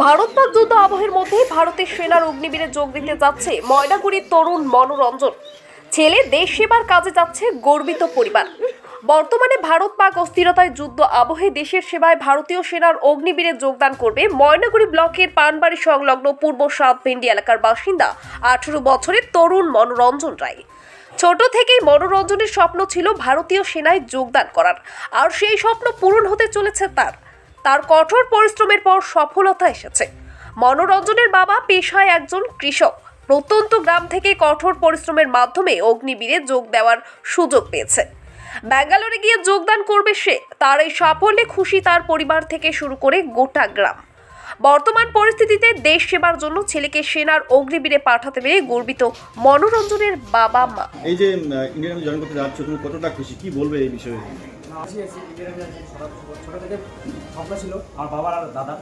ভারত পাক যুদ্ধ আবহের মধ্যে ভারতের সেনার অগ্নিবীরে যোগ দিতে যাচ্ছে ময়নাগুড়ির তরুণ মনোরঞ্জন। ছেলে দেশ সেবার কাজে যাচ্ছে গর্বিত পরিবার। বর্তমানে ভারত পাক অস্থিরতায় যুদ্ধ আবহে দেশের সেবায় ভারতীয় সেনার অগ্নিবীরে যোগদান করবে ময়নাগুড়ি ব্লকের পানবাড়ি সংলগ্ন পূর্ব সাতভেন্ডি এলাকার বাসিন্দা আঠেরো বছরের তরুণ মনোরঞ্জন রায়। ছোট থেকেই মনোরঞ্জনের স্বপ্ন ছিল ভারতীয় সেনায় যোগদান করার, আর সেই স্বপ্ন পূরণ হতে চলেছে তার। তার কঠোর পরিশ্রমের পর সফলতা এসেছে। মনোরঞ্জনের বাবা পেশায় একজন কৃষক। প্রত্যন্ত গ্রাম থেকে কঠোর পরিশ্রমের মাধ্যমে অগ্নিবীরে যোগ দেওয়ার সুযোগ পেয়েছে। ব্যাঙ্গালোরে গিয়ে যোগদান করবে সে। তার এই সাফল্যে খুশি তার পরিবার থেকে শুরু করে গোটা গ্রাম। বর্তমান পরিস্থিতিতে দেশ সেবার জন্য ছেলেকে সেনার অগ্নিবীরে পাঠাতে পেরে গর্বিত মনোরঞ্জনের বাবা মা। এই যে ইন্ডিয়ান আর্মি জয়েন করতে যাচ্ছ তুমি কতটা খুশি? কি বলবে এই বিষয়ে? আছি। ইন্ডিয়ান ছোট থেকে স্বপ্ন ছিল। আমার বাবার আর দাদার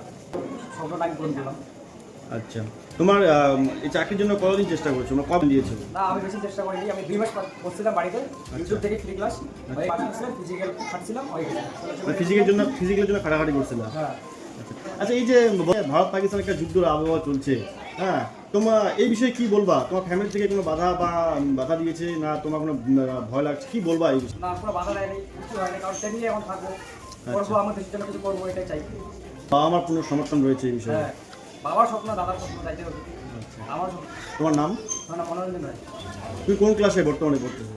স্বপ্নটা আমি পূরণ করলাম আচ্ছা। তোমার এই চাকরির জন্য কতদিন চেষ্টা করছ? তোমরা কবে দিয়েছ? না আমি বেশি চেষ্টা করিনি। আমি দুই মাস বসছিলাম বাড়িতে। ইউটিউব থেকে ফ্রি ক্লাস ফিজিক্যাল খাটছিলাম ফিজিক্যাল জন্য ফিজিক্যালের জন্য খাটাখাটি করছিলাম হ্যাঁ। আচ্ছা এই যে ভারত পাকিস্তান একটা যুদ্ধের আবহাওয়া চলছে হ্যাঁ তোমার এই বিষয়ে কি বলবা? তোমার ফ্যামিলি থেকে কোনো বাধা বা বাধা দিয়েছে না তোমার কোনো ভয় লাগছে? কি বলবা এই বিষয়ে? না কোনো বাধা দেয়নি কিছু হয়নি কারণ ট্রেনিংয়ে এখন থাকব। করব আমার দেশের জন্য কিছু করব এটাই চাই। বাবা আমার কোনো সমর্থন রয়েছে এই বিষয়ে? হ্যাঁ বাবার স্বপ্ন দাদার স্বপ্ন চাইতে হবে আচ্ছা। আমার তোমার নাম? মনোরঞ্জন রায়। তুমি কোন ক্লাসে বর্তমানে পড়তেছো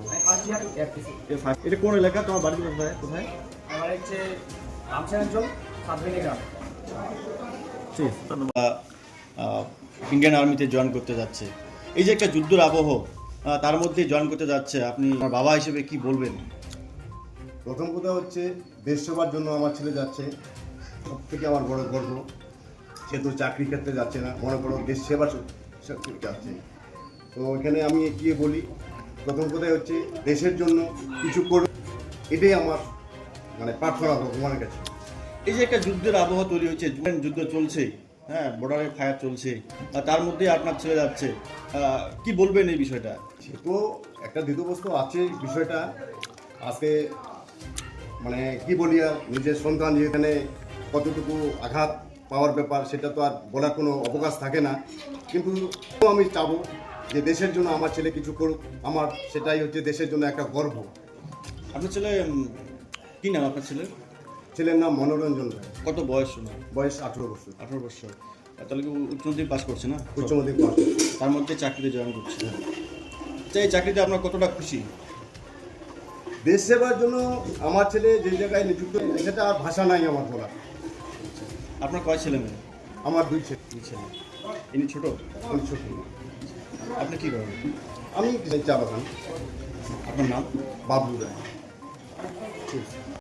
ফার্স্ট- এটা কোন এলাকা? তোমার বাড়ি কোথায়? কোথায়? আমার হচ্ছে রামসায়ঞ্চল সাতবেলি গ্রাম। ইন্ডিয়ান আর্মিতে জয়েন করতে যাচ্ছে। এই যে একটা যুদ্ধের আবহ তার মধ্যে জয়েন করতে যাচ্ছে আপনি আমার বাবা হিসেবে কি বলবেন? প্রথম কথা হচ্ছে দেশ সেবার জন্য আমার ছেলে যাচ্ছে সব থেকে আমার বড় গর্ব। সে তো চাকরি ক্ষেত্রে যাচ্ছে না মনে করো দেশ সেবা ক্ষেত্রে যাচ্ছে। তো এখানে আমি কি বলি প্রথম কথাই হচ্ছে দেশের জন্য কিছু করবে এটাই আমার মানে প্রার্থনা ভগবানের কাছে। এই যে একটা যুদ্ধের আবহাওয়া তৈরি হয়েছে যুদ্ধ- চলছে হ্যাঁ বর্ডারে ফায়ার চলছে আর তার মধ্যে আপনার ছেলে যাচ্ছে কি বলবেন এই বিষয়টা? সে তো একটা দ্বিতীয়বস্তু আছে বিষয়টা আজকে মানে কি বলি আর নিজের সন্তান যেখানে কতটুকু আঘাত পাওয়ার ব্যাপার সেটা তো আর বলার কোনো অবকাশ থাকে না কিন্তু আমি চাবো যে দেশের জন্য আমার ছেলে কিছু করুক আমার সেটাই হচ্ছে দেশের জন্য একটা গর্ব। আপনার ছেলে কি নাম আপনার ছেলের? ছেলের নাম মনোরঞ্জন রায়। কত বয়স ওনার? বয়স আঠেরো বছর। আঠারো বছর। তাহলে কি উচ্চ মাধ্যমিক পাস করছে না? উচ্চ মাধ্যমিক পাস তার মধ্যে চাকরিতে জয়েন করছে। আচ্ছা এই চাকরিতে আপনার কতটা খুশি? দেশ সেবার জন্য আমার ছেলে যে জায়গায় নিযুক্ত সেটা আর ভাষা নাই আমার বলার। আপনার কয় ছেলে মেয়ে? আমার দুই ছেলে। দুই ছেলে। ইনি ছোট? আমি ছোট। আপনি কি করেন? আমি চা বাগান। আপনার নাম? বাবলু রায়।